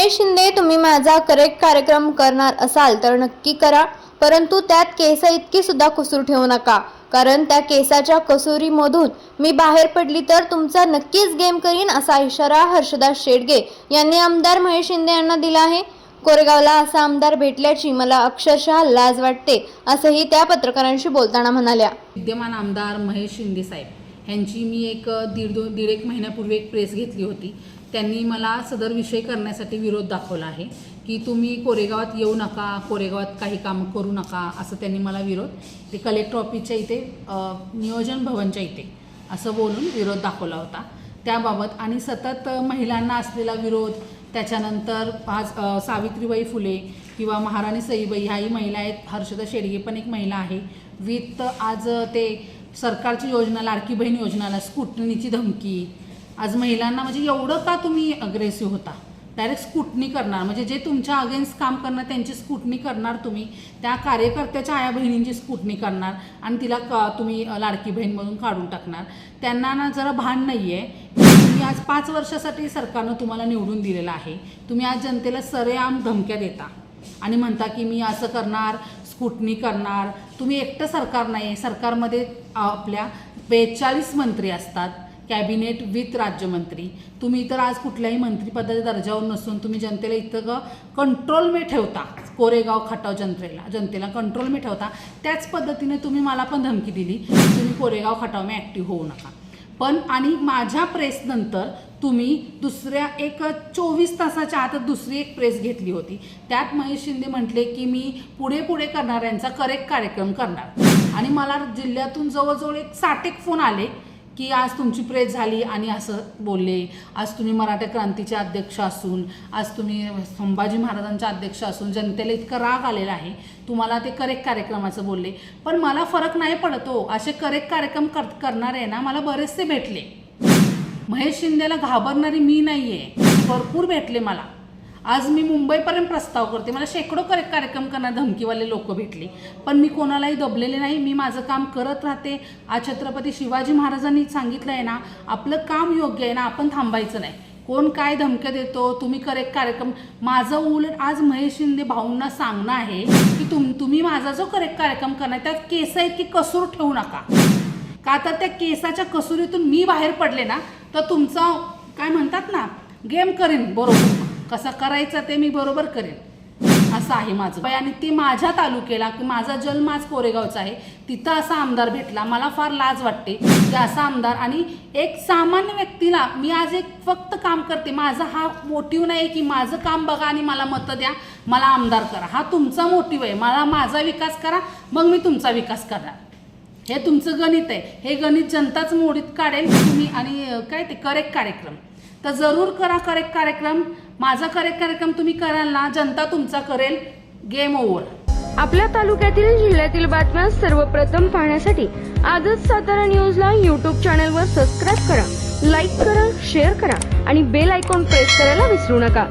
महेश शिंदे तुम्ही माझा करेक्ट कार्यक्रम करणार असाल तर नक्की करा. परंतु त्यात केस इतकी सुद्धा कसूर ठेवू नका. कारण त्या केसाच्या कसुरीमधून मी बाहेर पडली तर तुमचा नक्कीच गेम करीन असा इशारा हर्षदास शेडगे यांनी आमदार महेश शिंदे यांना दिला आहे. कोरेगावला असा आमदार भेटल्याची मला अक्षरशः लाज वाटते असंही त्या पत्रकारांशी बोलताना म्हणाल्या. विद्यमान आमदार महेश शिंदे साहेब ह्यांची मी एक दीड दोन दीड एक महिन्यापूर्वी एक प्रेस घेतली होती. त्यांनी मला सदर विषय करण्यासाठी विरोध दाखवला आहे की तुम्ही कोरेगावात येऊ नका कोरेगावात काही कामं करू नका असं त्यांनी मला विरोध ते कलेक्टर ऑफिसच्या इथे नियोजन भवनच्या इथे असं बोलून विरोध दाखवला होता. त्याबाबत आणि सतत महिलांना असलेला विरोध त्याच्यानंतर आज सावित्रीबाई फुले किंवा महाराणी सईबाई ह्याही महिला आहेत. हर्षदा शेडगे पण एक महिला आहे. वित्त आज ते सरकारची योजना लाडकी बहीण योजनाला स्कुटनीची धमकी. आज महिलांना म्हणजे एवढं का तुम्ही अग्रेसिव्ह होता? डायरेक्ट स्कुटनी करणार. म्हणजे जे तुमच्या अगेन्स्ट काम करणार त्यांची स्कुटनी करणार तुम्ही. त्या कार्यकर्त्याच्या आया बहिणींची स्कुटनी करणार आणि तिला क तुम्ही लाडकी बहीणमधून काढून टाकणार. त्यांना ना जरा भान नाही आहे तुम्ही आज पाच वर्षासाठी सरकारनं तुम्हाला निवडून दिलेलं आहे. तुम्ही आज जनतेला सरेआम धमक्या देता. आणि म्हणता की मी असं करणार स्कुटनी करणार तुम्ही एकटं सरकार नाही सरकारमध्ये आपल्या बेचाळीस मंत्री असतात कॅबिनेट विथ राज्यमंत्री. तुम्ही इतर आज कुठल्याही मंत्रिपदाच्या दर्जावर नसून तुम्ही जनतेला इथं कंट्रोल मे ठेवता. कोरेगाव खटाव जनतेला जनतेला कंट्रोल मे ठेवता. त्याच पद्धतीने तुम्ही मला पण धमकी दिली तुम्ही कोरेगाव खटाव मे ॲक्टिव्ह होऊ नका. पण आणि माझ्या प्रेसनंतर तुम्ही दुसऱ्या एक चोवीस तासाच्या आत दुसरी एक प्रेस घेतली होती. त्यात महेश शिंदे म्हटले की मी पुढे पुढे करणाऱ्यांचा करेक्ट कार्यक्रम करणार. आणि मला जिल्ह्यातून जवळजवळ एक साठेक फोन आले की आज तुमची प्रेस झाली. आणि असं बोलले आज तुम्ही मराठा क्रांतीचे अध्यक्ष असून आज तुम्ही संभाजी महाराजांचे अध्यक्ष असून जनतेला इतका राग आलेला आहे. तुम्हाला ते करेक्ट कार्यक्रमाचं बोलले. पण मला फरक नाही पडतो. असे करेक्ट कार्यक्रम कर करणारे ना मला बरेचसे भेटले. महेश शिंदेला घाबरणारी मी नाही आहे भरपूर भेटले मला. आज मी मुंबईपर्यंत प्रस्ताव करते. मला शेकडो करे कार्यक्रम करणार धमकीवाले लोक भेटले. पण मी कोणालाही दबलेले नाही. मी माझं काम करत राहते. आज छत्रपती शिवाजी महाराजांनी सांगितलं आहे ना आपलं काम योग्य आहे ना आपण थांबायचं नाही. कोण काय धमक्या देतो तुम्ही करेक्ट कार्यक्रम. माझं उलट आज महेश शिंदे भाऊंना सांगणं आहे की तुम तुम्ही माझा जो करेक्ट कार्यक्रम करणार त्यात केस आहेत की कसूर ठेवू नका. का तर त्या केसाच्या कसुरीतून मी बाहेर पडले ना तर तुमचा काय म्हणतात ना गेम करेन बरोबर. कसं करायचं ते मी बरोबर करेन. असं आहे माझं. आणि ते माझ्या तालुक्याला की माझा जन्म आज कोरेगावचा आहे तिथं असा आमदार भेटला. मला फार लाज वाटते की असा आमदार आणि एक सामान्य व्यक्तीला मी आज एक फक्त काम करते. माझा हा मोटिव्ह नाही की माझं काम बघा आणि मला मतं द्या. मला आमदार करा. हा तुमचा मोटिव्ह आहे. मला माझा विकास करा मग मी तुमचा विकास करणार. हे तुमचं गणित आहे. हे गणित जनताच मोडीत काढेल तुम्ही आणि काय ते करेक्ट कार्यक्रम. तर जरूर करा करेक्ट कार्यक्रम. माझा करेक्ट कार्यक्रम तुम्ही कराल ना जनता तुमचा करेल. गेम ओव्हर आपल्या तालुक्यातील जिल्ह्यातील बातम्या सर्वप्रथम पाहण्यासाठी आजच सातारा न्यूजला यूट्यूब चॅनलवर सबस्क्राईब करा लाईक करा शेअर करा आणि बेल आयकॉन प्रेस करायला विसरू नका.